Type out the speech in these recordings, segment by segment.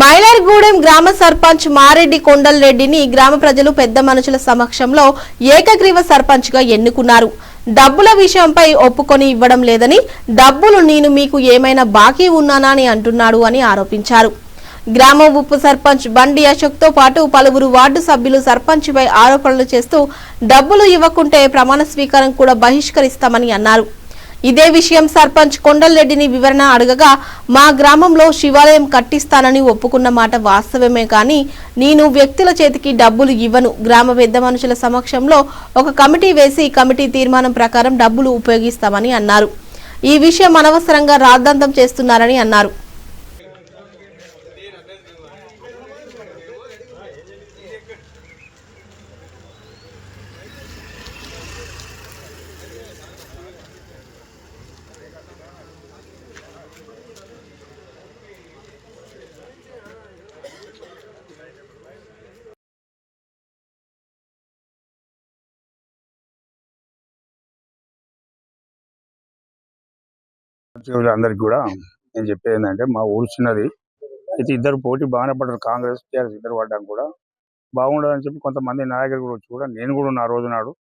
మైలార్గూడెం గ్రామ సర్పంచ్ మారెడ్డి కొండల్ రెడ్డిని గ్రామ ప్రజలు పెద్ద మనుషుల సమక్షంలో ఏకగ్రీవ సర్పంచ్గా ఎన్నుకున్నారు. డబ్బుల విషయంపై ఒప్పుకొని ఇవ్వడం లేదని డబ్బులు నేను మీకు ఏమైనా బాకీ ఉన్నానా అని అంటున్నాడు అని ఆరోపించారు. గ్రామ ఉప సర్పంచ్ బండి అశోక్తో పాటు పలువురు వార్డు సభ్యులు సర్పంచ్ పై ఆరోపణలు చేస్తూ డబ్బులు ఇవ్వకుంటే ప్రమాణ స్వీకారం కూడా బహిష్కరిస్తామని అన్నారు. ఇదే విషయం సర్పంచ్ కొండలరెడ్డిని వివరణ అడగగా మా గ్రామంలో శివాలయం కట్టిస్తానని ఒప్పుకున్న మాట వాస్తవమే కానీ నేను వ్యక్తుల చేతికి డబ్బులు ఇవ్వను. గ్రామ పెద్ద మనుషుల సమక్షంలో ఒక కమిటీ వేసి కమిటీ తీర్మానం ప్రకారం డబ్బులు ఉపయోగిస్తామని అన్నారు. ఈ విషయం అనవసరంగా రాద్ధాంతం చేస్తున్నారని అన్నారు. అందరికి కూడా నేను చెప్పేది ఏంటంటే మా ఊరు చిన్నది. అయితే ఇద్దరు పోటీ బాగానే పడ్డారు. కాంగ్రెస్ టీఆర్ఎస్ ఇద్దరు పడ్డాం కూడా. బాగుండదని చెప్పి కొంతమంది నాయకులు కూడా వచ్చి కూడా నేను కూడా నా రోజు నాడు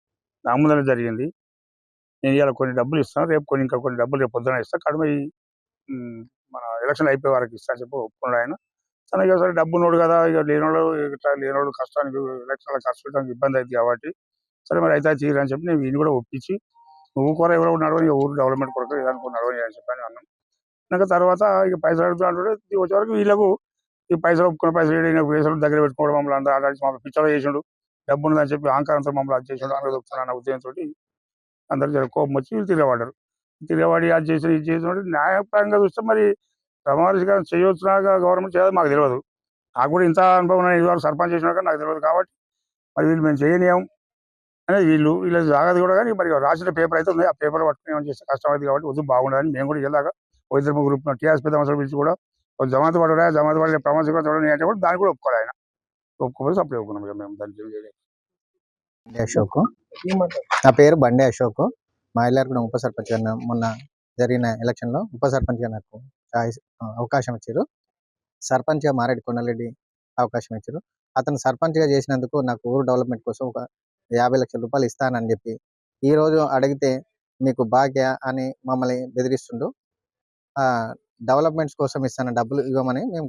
నా ముందర జరిగింది. నేను ఇవాళ కొన్ని డబ్బులు ఇస్తాను రేపు కొన్ని ఇంకా కొన్ని డబ్బులు రేపు పొద్దున ఇస్తాను కడిమ మన ఎలక్షన్ అయిపోయే వరకు ఇస్తాను చెప్పి ఒప్పుకున్నాడు ఆయన. తనకి ఇక సరే డబ్బు నోడు కదా ఇక లేనోడు ఇట్లా లేనోడు కష్టానికి ఎలక్షన్ల ఖర్చు పెట్టడానికి ఇబ్బంది అవుతుంది కాబట్టి సరే మరి అయితే తీరని చెప్పి నేను ఈయన కూడా ఒప్పించి నువ్వు కూడా ఎవరో నడవని ఊరు డెవలప్మెంట్ కొరకు ఏదనుకో నడవని అని చెప్పాను అన్నాం. ఇంకా తర్వాత ఇక పైసలు అడుగుతుంటే వచ్చే వీళ్ళకు ఈ పైసలు ఒప్పుకున్న పైసలు ఏడు పైసలు దగ్గర పెట్టుకోవడం మమ్మల్ని అందరూ ఆడాల్సి మమ్మల్ని పిచ్చలో చేసిండు. డబ్బు ఉందని చెప్పి అహంకారంతో మమ్మల్ని అది చేసిండు. అందులో చెప్తున్నాను అన్న ఉద్దేశంతో అందరూ జర కోపం వచ్చి వీళ్ళు తిరగబడ్డారు. తిరగబడి అది చేసి ఇది చేసిన న్యాయపరంగా చూస్తే మరి ప్రమాదకరం చేయవచ్చునా గవర్నమెంట్ చేయదు మాకు తెలియదు నాకు కూడా ఇంత అనుభవం ఇది ఇదివరకు సర్పంచ్ చేసినాక నాకు తెలియదు కాబట్టి మరి వీళ్ళు మేము చేయనీయం అనేది వీళ్ళు వీళ్ళ జాగ్రత్త కూడా కానీ మరి రాసిన పేపర్ అయితే ఉంది. ఆ పేపర్ పట్టుకుని ఏమైనా చేస్తే కష్టం అవుతుంది కాబట్టి వద్దు బాగుండదని మేము కూడా వెళ్ళాక ఓ ఇద్దరు ముగ్గురు టీఆర్ఎస్ పెద్ద మనుషులు పిలిచి కూడా ఒక జమాత పడరా జమాత పడే ప్రమాణ కూడా చూడండి అంటే కూడా దాన్ని కూడా ఒప్పుకోవాలి ఆయన. ఒప్పుకోవాలి అప్పుడు ఒప్పుకున్నాం ఇక మేము. బండి అశోక్. నా పేరు బండి అశోక్. మాయిలార్గూడెం ఉప సర్పంచ్ మొన్న జరిగిన ఎలక్షన్లో ఉప సర్పంచ్గా నాకు అవకాశం ఇచ్చారు. సర్పంచ్గా మారేడు కొండలరెడ్డి అవకాశం ఇచ్చారు. అతను సర్పంచ్గా చేసినందుకు నాకు ఊరు డెవలప్మెంట్ కోసం ఒక యాభై లక్షల రూపాయలు ఇస్తానని చెప్పి ఈ రోజు అడిగితే మీకు భాగ్య అని మమ్మల్ని బెదిరిస్తుండు. ఆ డెవలప్మెంట్స్ కోసం ఇస్తాను డబ్బులు ఇవ్వమని మేము